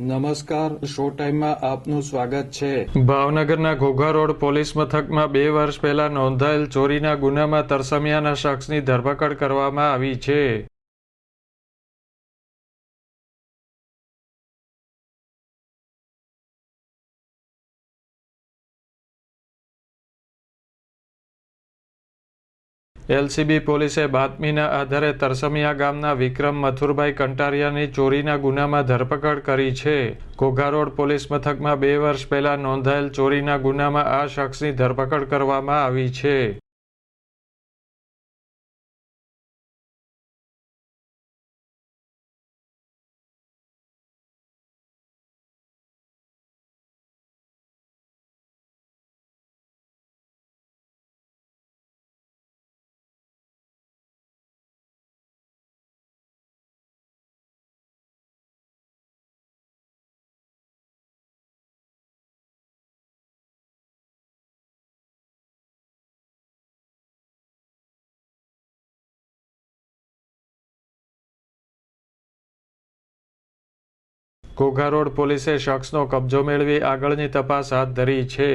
નમસ્કાર, શો ટાઈમમાં આપનું સ્વાગત છે. ભાવનગરના ઘોઘા રોડ પોલીસ મથકમાં બે વર્ષ પહેલા નોંધાયેલ ચોરીના ગુનામાં તરસમિયાના શખ્સની ધરપકડ કરવામાં આવી છે. એલસીબી પોલીસે બાતમીના આધારે તરસમિયા ગામના વિક્રમ મથુરભાઈ કંટારિયાની ચોરીના ગુનામાં ધરપકડ કરી છે. ઘોઘારોડ પોલીસ મથકમાં બે વર્ષ પહેલા નોંધાયેલ ચોરીના ગુનામાં આ શખ્સની ધરપકડ કરવામાં આવી છે. ઘોઘા રોડ પોલીસે શખ્સનો કબજો મેળવી આગળની તપાસ હાથ ધરી છે.